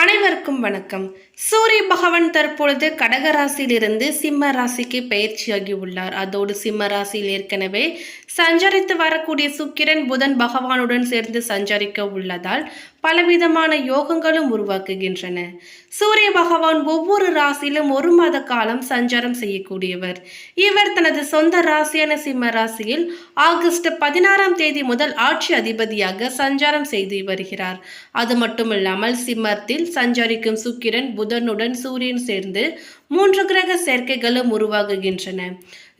அனைவருக்கும் வணக்கம். சூரிய பகவான் தற்பொழுது கடக ராசியிலிருந்து சிம்ம ராசிக்கு பயிற்சியாகி உள்ளார். அதோடு சிம்ம ராசியில் ஏற்கனவே சஞ்சரித்து வரக்கூடிய சுக்கிரன் புதன் பகவானுடன் சேர்ந்து சஞ்சரிக்க உள்ளதால் பலவிதமான யோகங்களும் உருவாக்குகின்றன. சூரிய பகவான் ஒவ்வொரு ராசியிலும் ஒரு மாத காலம் சஞ்சாரம் செய்யக்கூடியவர். இவர் தனது சொந்த ராசியான சிம்ம ராசியில் ஆகஸ்ட் பதினாறாம் தேதி முதல் ஆட்சி அதிபதியாக சஞ்சாரம் செய்து வருகிறார். அது மட்டுமில்லாமல் சிம்மத்தில் சஞ்சரிக்கும் சுக்கிரன் புதனுடன் சூரியன் சேர்ந்து மூன்று கிரக சேர்க்கைகளும் உருவாகுகின்றன.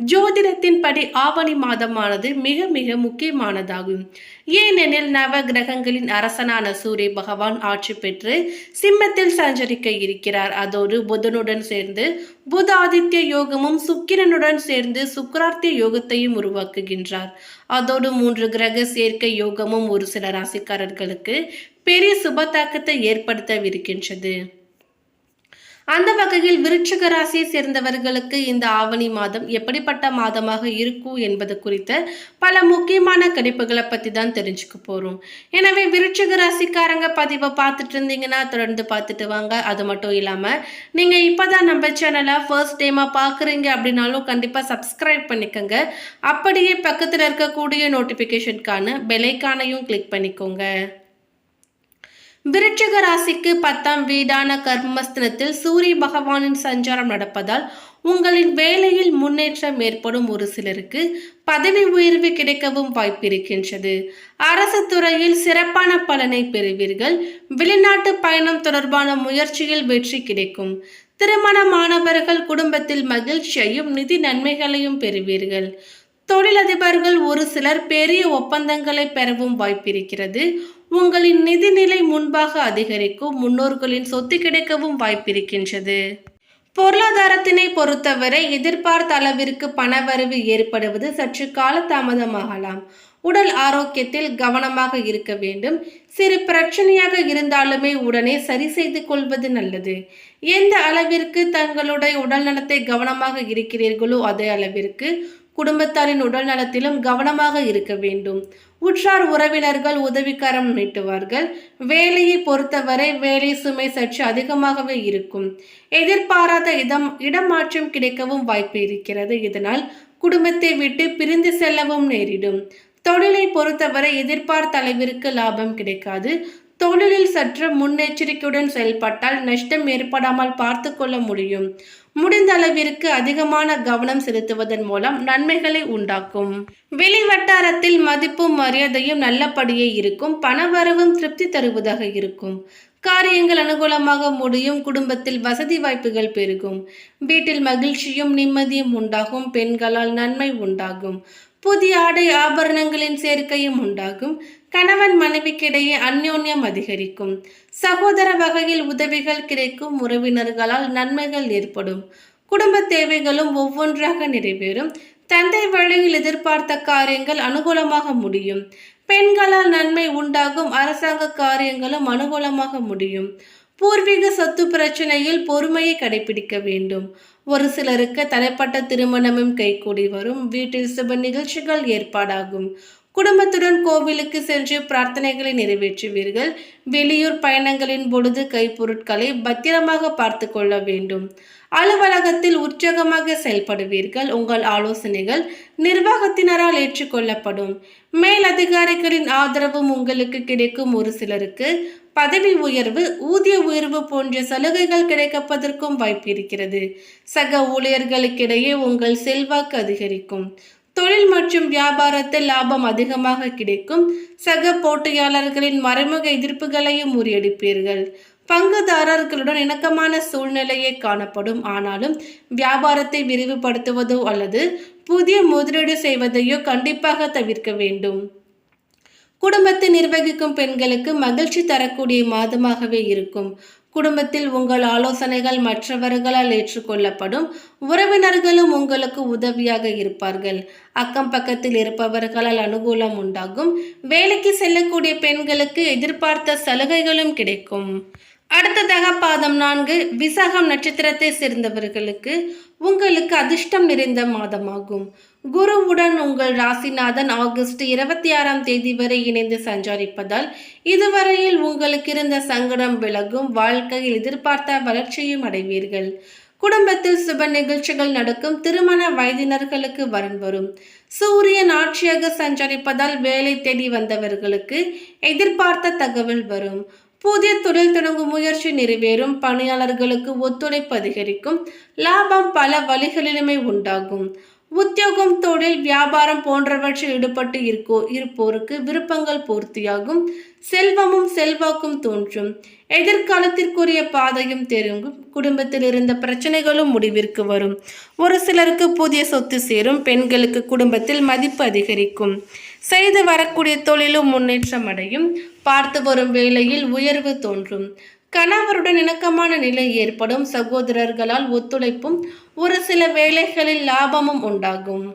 ஜோதிடத்தின்படி ஆவணி மாதமானது மிக மிக முக்கியமானதாகும். ஏனெனில் நவ கிரகங்களின் அரசனான சூரிய பகவான் ஆட்சி பெற்று சிம்மத்தில் சஞ்சரிக்க இருக்கிறார். அதோடு புதனுடன் சேர்ந்து புத ஆதித்ய யோகமும் சுக்கிரனுடன் சேர்ந்து சுக்கரார்த்திய யோகத்தையும் உருவாக்குகின்றார். அதோடு மூன்று கிரக சேர்க்கை யோகமும் ஒரு சில ராசிக்காரர்களுக்கு பெரிய சுப தாக்கத்தை ஏற்படுத்தவிருக்கின்றது. அந்த வகையில் விருட்சிக ராசியை சேர்ந்தவர்களுக்கு இந்த ஆவணி மாதம் எப்படிப்பட்ட மாதமாக இருக்கும் என்பது குறித்த பல முக்கியமான கணிப்புகளை பற்றி தான் தெரிஞ்சுக்க போகிறோம் எனவே விருட்சிக ராசிக்காரங்க பதிவை பார்த்துட்டு இருந்தீங்கன்னா தொடர்ந்து பார்த்துட்டு வாங்க. அது மட்டும் இல்லாமல் நீங்கள் இப்போ தான் நம்ம சேனலை ஃபர்ஸ்ட் டைமாக பார்க்குறீங்க அப்படின்னாலும் கண்டிப்பாக சப்ஸ்கிரைப் பண்ணிக்கோங்க. அப்படியே பக்கத்தில் இருக்கக்கூடிய நோட்டிஃபிகேஷனுக்கான பெலைக்கானையும் கிளிக் பண்ணிக்கோங்க. விருட்சிக ராசிக்கு பத்தாம் வீடான கர்மஸ்தனத்தில் சூரிய பகவானின் சஞ்சாரம் நடப்பதால் உங்களின் வேலையில் முன்னேற்றம் ஏற்படும் ஒரு சிலருக்கு பதவி உயர்வு கிடைக்கவும் வாய்ப்பிருக்கின்றது அரசு துறையில் சிறப்பான பலனை பெறுவீர்கள். வெளிநாட்டு பயணம் தொடர்பான முயற்சியில் வெற்றி கிடைக்கும். திருமணமானவர்கள் குடும்பத்தில் மகிழ்ச்சியையும் நிதி நன்மைகளையும் பெறுவீர்கள். தொழிலதிபர்கள் ஒரு சிலர் பெரிய ஒப்பந்தங்களை பெறவும் வாய்ப்பிருக்கிறது உங்களின் நிதிநிலை முன்பாக அதிகரிக்கும் முன்னோர்களின் சொத்து கிடைக்கவும் வாய்ப்பிருக்கின்றது. பொருளாதாரத்தினை பொறுத்தவரை எதிர்பார்த்த அளவிற்கு பணவரவு ஏற்படுவது சற்று கால தாமதமாகலாம் உடல் ஆரோக்கியத்தில் கவனமாக இருக்க வேண்டும். சிறு பிரச்சனையாக இருந்தாலுமே உடனே சரி செய்து கொள்வது நல்லது. எந்த அளவிற்கு தங்களுடைய உடல் நலத்தை கவனமாக இருக்கிறீர்களோ அதே அளவிற்கு குடும்பத்தாரின் உடல் நலத்திலும் கவனமாக இருக்க வேண்டும். உற்றார் உறவினர்கள் உதவிக்கரம் நீட்டுவார்கள். வேலையை பொறுத்தவரை வேலை சுமை சற்று அதிகமாகவே இருக்கும். எதிர்பாராத இடம் இடமாற்றம் கிடைக்கவும் வாய்ப்பு இருக்கிறது. இதனால் குடும்பத்தை விட்டு பிரிந்து செல்லவும் நேரிடும். தொழிலை பொறுத்தவரை எதிர்பார்த்த அளவிற்கு லாபம் கிடைக்காது. தொழிலில் சற்று முன்னெச்சரிக்கையுடன் செயல்பட்டால் நஷ்டம் ஏற்படாமல் பார்த்து கொள்ள முடியும். முடிந்த அளவிற்கு அதிகமான கவனம் செலுத்துவதன் மூலம் நன்மைகளை உண்டாக்கும். வெளி வட்டாரத்தில் மதிப்பும் மரியாதையும் நல்லபடியே இருக்கும். பணவரவும் திருப்தி தருவதாக இருக்கும். காரியங்கள் அனுகூலமாக முடியும். குடும்பத்தில் வசதி வாய்ப்புகள் பெருகும். வீட்டில் மகிழ்ச்சியும் நிம்மதியும் உண்டாகும். பெண்களால் நன்மை உண்டாகும். புதிய ஆடை ஆபரணங்களின் சேர்க்கையும் உண்டாகும். கணவன் மனைவிக்கிடையே அந்யோன்யம் அதிகரிக்கும். சகோதர வகையில் உதவிகள் கிடைக்கும் உறவினர்களால் நன்மைகள் ஏற்படும். குடும்ப தேவைகளும் ஒவ்வொன்றாக நிறைவேறும். தந்தை வழியில் எதிர்பார்த்த காரியங்கள் அனுகூலமாக முடியும். பெண்களால் நன்மை உண்டாகும் அரசாங்க காரியங்களும் அனுகூலமாக முடியும். பூர்வீக சொத்து பிரச்சனையில் பொறுமையை கடைபிடிக்க வேண்டும். ஒரு சிலருக்கு தலைப்பட்ட திருமணமும் கைகூடி வரும். வீட்டில் சுப நிகழ்ச்சிகள் ஏற்பாடாகும். குடும்பத்துடன் கோவிலுக்கு சென்று பிரார்த்தனைகளை நிறைவேற்றுவீர்கள். வெளியூர் பயணங்களின் பொழுது கைப்பொருட்களை பத்திரமாக பார்த்து கொள்ள வேண்டும். அலுவலகத்தில் உற்சாகமாக செயல்படுவீர்கள். உங்கள் ஆலோசனைகள் நிர்வாகத்தினரால் ஏற்றுக்கொள்ளப்படும். மேல் அதிகாரிகளின் ஆதரவும் உங்களுக்கு கிடைக்கும் ஒரு சிலருக்கு பதவி உயர்வு ஊதிய உயர்வு போன்ற சலுகைகள் கிடைக்கப்பதற்கும் வாய்ப்பு இருக்கிறது. சக ஊழியர்களுக்கிடையே உங்கள் செல்வாக்கு அதிகரிக்கும். தொழில் மற்றும் வியாபாரத்தில் லாபம் அதிகமாக கிடைக்கும். சக போட்டியாளர்களின் மறைமுக எதிர்ப்புகளையும் முறியடிப்பீர்கள். பங்குதாரர்களுடன் இணக்கமான சூழ்நிலையே காணப்படும். ஆனாலும் வியாபாரத்தை விரிவுபடுத்துவதோ அல்லது புதிய முதலீடு செய்வதையோ கண்டிப்பாக தவிர்க்க வேண்டும். குடும்பத்தை நிர்வகிக்கும் பெண்களுக்கு மகிழ்ச்சி தரக்கூடிய மாதமாகவே இருக்கும். குடும்பத்தில் உங்கள் ஆலோசனைகள் மற்றவர்களால் ஏற்றுக்கொள்ளப்படும். உறவினர்களும் உங்களுக்கு உதவியாக இருப்பார்கள். அக்கம் பக்கத்தில் இருப்பவர்களால் அனுகூலம் உண்டாகும். வேலைக்கு செல்லக்கூடிய பெண்களுக்கு எதிர்பார்த்த சலுகைகளும் கிடைக்கும். அடுத்ததாக பாதம் நான்கு விசாகம் நட்சத்திரத்தை சேர்ந்தவர்களுக்கு உங்களுக்கு அதிர்ஷ்டம் நிறைந்த மாதமாகும். குருவுடன் உங்கள் ராசிநாதன் ஆகஸ்ட் இருபத்தி ஆறாம் தேதி வரை இணைந்து சஞ்சரிப்பதால் இதுவரையில் உங்களுக்கு இருந்த சங்கடம் விலகும் வாழ்க்கையில் எதிர்பார்த்த வளர்ச்சியும் அடைவீர்கள். குடும்பத்தில் சுப நிகழ்ச்சிகள் நடக்கும் திருமண வயதினர்களுக்கு வரன் வரும். சூரியன் ஆட்சியாக சஞ்சரிப்பதால் வேலை தேடி வந்தவர்களுக்கு எதிர்பார்த்த தகவல் வரும். புதிய தொழில் தொடங்கும் முயற்சி நிறைவேறும். பணியாளர்களுக்கு ஒத்துழைப்பு அதிகரிக்கும். லாபம் பல வழிகளிலுமே உண்டாகும். உத்தியோகம் தொழில் வியாபாரம் போன்றவற்றில் ஈடுபட்டு இருக்கோ இருப்போருக்கு விருப்பங்கள் பூர்த்தியாகும். செல்வமும் செல்வாக்கும் தோன்றும். எதிர்காலத்திற்குரிய பாதையும் தெரியும். குடும்பத்தில் இருந்த பிரச்சனைகளும் முடிவிற்கு வரும். ஒரு சிலருக்கு புதிய சொத்து சேரும். பெண்களுக்கு குடும்பத்தில் மதிப்பு அதிகரிக்கும். செய்து வரக்கூடிய தொழிலும் முன்னேற்றம் அடையும் பார்த்து வரும் வேளையில் உயர்வு தோன்றும். கணவருடன் இணக்கமான நிலை ஏற்படும். சகோதரர்களால் ஒத்துழைப்பும் ஒரு சில வேலைகளில் லாபமும் உண்டாகும்.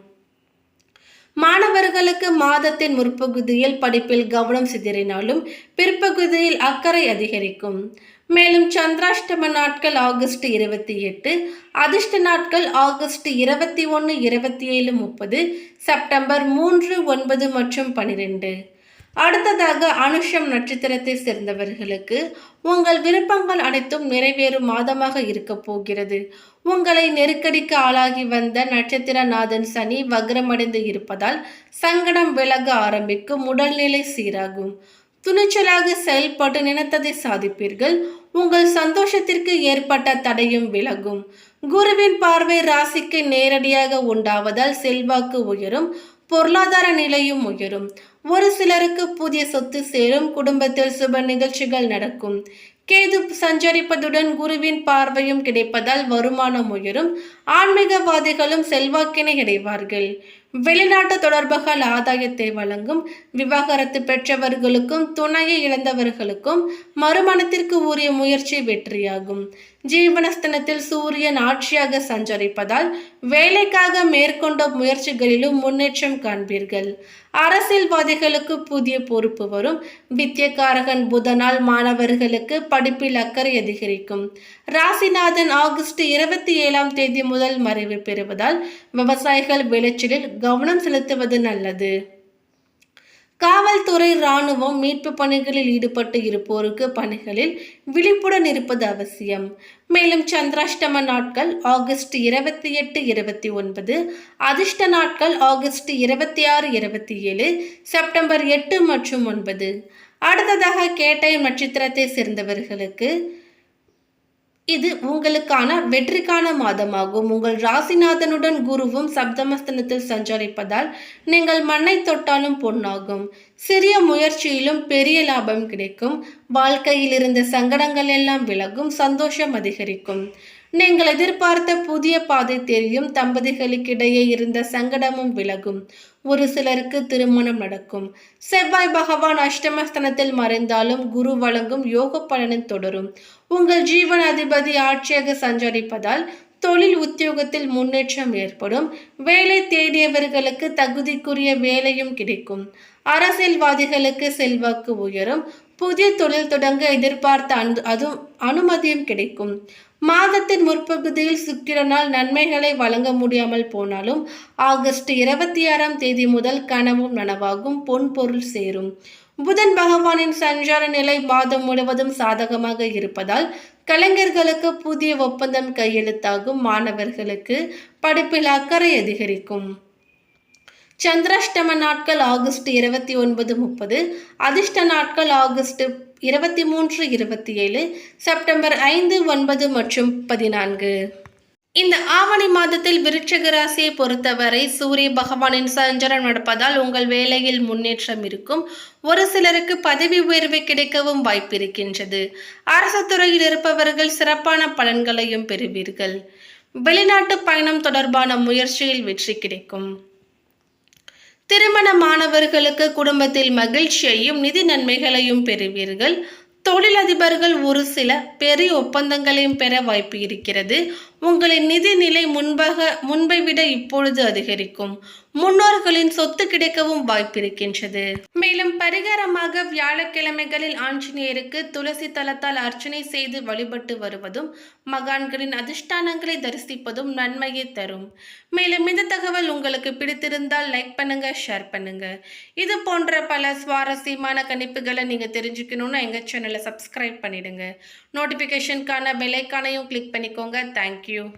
மாணவர்களுக்கு மாதத்தின் முற்பகுதியில் படிப்பில் கவனம் சிதறினாலும் பிற்பகுதியில் அக்கறை அதிகரிக்கும். மேலும் சந்திராஷ்டம நாட்கள் ஆகஸ்ட் இருபத்தி எட்டு அதிர்ஷ்ட நாட்கள் ஆகஸ்ட் இருபத்தி ஒன்று இருபத்தி ஏழு முப்பது செப்டம்பர் மூன்று ஒன்பது மற்றும் பனிரெண்டு. அடுத்ததாக அனுஷம் நட்சத்திரத்தை சேர்ந்தவர்களுக்கு உங்கள் விருப்பங்கள் அனைத்தும் நிறைவேறும் மாதமாக இருக்க போகிறது. உங்களை நெருக்கடிக்கு ஆளாகி வந்த நட்சத்திரநாதன் சனி வக்ரமடைந்து இருப்பதால் சங்கடம் விலக ஆரம்பிக்கும் உடல்நிலை சீராகும். துணிச்சலாக செயல்பட்டு நினைத்ததை சாதிப்பீர்கள். உங்கள் சந்தோஷத்திற்கு ஏற்பட்ட தடையும் விலகும். குருவின் பார்வை ராசிக்கு நேரடியாக உண்டாவதால் செல்வாக்கு உயரும். பொருளாதார நிலையும் உயரும். ஒரு சிலருக்கு புதிய சொத்து சேரும் குடும்பத்தில் சுப நிகழ்ச்சிகள் நடக்கும். கேது சஞ்சரிப்பதுடன் குருவின் பார்வையும் கிடைப்பதால் வருமானம் உயரும். ஆன்மீகவாதிகளும் செல்வாக்கினை அடைவார்கள். வெளிநாட்டு தொடர்புகள் ஆதாயத்தை வழங்கும். விவாகரத்து பெற்றவர்களுக்கும் துணையை இழந்தவர்களுக்கும் மறுமணத்திற்கு உரிய முயற்சி வெற்றியாகும். ஜீவனஸ்தனத்தில் சூரியன் ஆட்சியாக சஞ்சரிப்பதால் வேலைக்காக மேற்கொண்ட முயற்சிகளிலும் முன்னேற்றம் காண்பீர்கள். அரசியல்வாதிகளுக்கு புதிய பொறுப்பு வரும். வித்தியக்காரகன் புதனால் மாணவர்களுக்கு படிப்பில் அக்கறை அதிகரிக்கும். ராசிநாதன் ஆகஸ்ட் இருபத்தி ஏழாம் தேதி முதல் மறைவு பெறுவதால் விவசாயிகள் விளைச்சலில் கவனம் செலுத்துவது நல்லது. காவல்துறை இராணுவம் மீட்பு பணிகளில் ஈடுபட்டு இருப்போருக்கு பணிகளில் விழிப்புடன் இருப்பது அவசியம். மேலும் சந்திராஷ்டம நாட்கள் ஆகஸ்ட் இருபத்தி எட்டு இருபத்தி ஒன்பது அதிர்ஷ்ட நாட்கள் ஆகஸ்ட் இருபத்தி ஆறு இருபத்தி ஏழு செப்டம்பர் எட்டு மற்றும் ஒன்பது. அடுத்ததாக கேட்டை நட்சத்திரத்தை சேர்ந்தவர்களுக்கு இது உங்களுக்கான வெற்றிக்கான மாதமாகும். உங்கள் ராசிநாதனுடன் குருவும் சப்தமஸ்தனத்தில் சஞ்சரிப்பதால் நீங்கள் மண்ணை தொட்டாலும் பொன்னாகும். சிறிய முயற்சியிலும் பெரிய லாபம் கிடைக்கும். வாழ்க்கையில் இருந்த சங்கடங்கள் எல்லாம் விலகும் சந்தோஷம் அதிகரிக்கும். நீங்கள் எதிர்பார்த்த புதிய பாதை தெரியும் தம்பதிகளுக்கிடையே இருந்த சங்கடமும் விலகும். ஒரு சிலருக்கு திருமணம் நடக்கும். செவ்வாய் பகவான் அஷ்டமஸ்தனத்தில் மறைந்தாலும் குரு வழங்கும் யோக பலனும் தொடரும். உங்கள் ஜீவன் அதிபதி ஆட்சியாக சஞ்சரிப்பதால் தொழில் உத்தியோகத்தில் முன்னேற்றம் ஏற்படும். வேலை தேடியவர்களுக்கு தகுதிக்குரிய வேலையும் கிடைக்கும். அரசியல்வாதிகளுக்கு செல்வாக்கு உயரும். புதிய தொழில் தொடங்க எதிர்பார்த்த அனு அது அனுமதியும் கிடைக்கும். மாதத்தின் முற்பகுதியில் சுக்கிரனால் நன்மைகளை வழங்க முடியாமல் போனாலும் ஆகஸ்ட் இருபத்தி ஆறாம் தேதி முதல் கனவும் நனவாகும். பொன் பொருள் சேரும். புதன் பகவானின் சஞ்சார நிலை மாதம் முழுவதும் சாதகமாக இருப்பதால் கலைஞர்களுக்கு புதிய ஒப்பந்தம் கையெழுத்தாகும் மாணவர்களுக்கு படிப்பில் அக்கறை அதிகரிக்கும். சந்திராஷ்டம நாட்கள் ஆகஸ்ட் இருபத்தி ஒன்பது முப்பது அதிர்ஷ்ட நாட்கள் ஆகஸ்ட் இருபத்தி மூன்று இருபத்தி ஏழு செப்டம்பர் ஐந்து ஒன்பது மற்றும் பதினான்கு. இந்த ஆவணி மாதத்தில் விருட்சக ராசியை பொறுத்தவரை சூரிய பகவானின் சஞ்சரம் நடப்பதால் உங்கள் வேலையில் முன்னேற்றம் இருக்கும். ஒரு சிலருக்கு பதவி உயர்வு கிடைக்கவும் வாய்ப்பிருக்கின்றது அரசு துறையில் இருப்பவர்கள் சிறப்பான பலன்களையும் பெறுவீர்கள். வெளிநாட்டு பயணம் தொடர்பான முயற்சியில் வெற்றி கிடைக்கும். திருமண மாணவர்களுக்கு குடும்பத்தில் மகிழ்ச்சியையும் நிதி நன்மைகளையும் பெறுவீர்கள். தொழிலதிபர்கள் ஒரு சில பெரிய ஒப்பந்தங்களையும் பெற வாய்ப்பு இருக்கிறது. உங்களின் நிதி நிலை முன்பாக முன்பை விட இப்பொழுது அதிகரிக்கும். முன்னோர்களின் சொத்து கிடைக்கவும் வாய்ப்பிருக்கின்றது. மேலும் பரிகாரமாக வியாழக்கிழமைகளில் ஆஞ்சநேயருக்கு துளசி தலத்தால் அர்ச்சனை செய்து வழிபட்டு வருவதும் மகான்களின் அதிர்ஷ்டானங்களை தரிசிப்பதும் நன்மையை தரும். மேலும் இந்த தகவல் உங்களுக்கு பிடித்திருந்தால் லைக் பண்ணுங்க ஷேர் பண்ணுங்க. இது போன்ற பல சுவாரஸ்யமான கணிப்புகளை நீங்க தெரிஞ்சுக்கணும்னா எங்க சேனலை சப்ஸ்கிரைப் பண்ணிடுங்க. நோட்டிபிகேஷனுக்கான பெல்லைக்கானையும் கிளிக் பண்ணிக்கோங்க. Thank you you.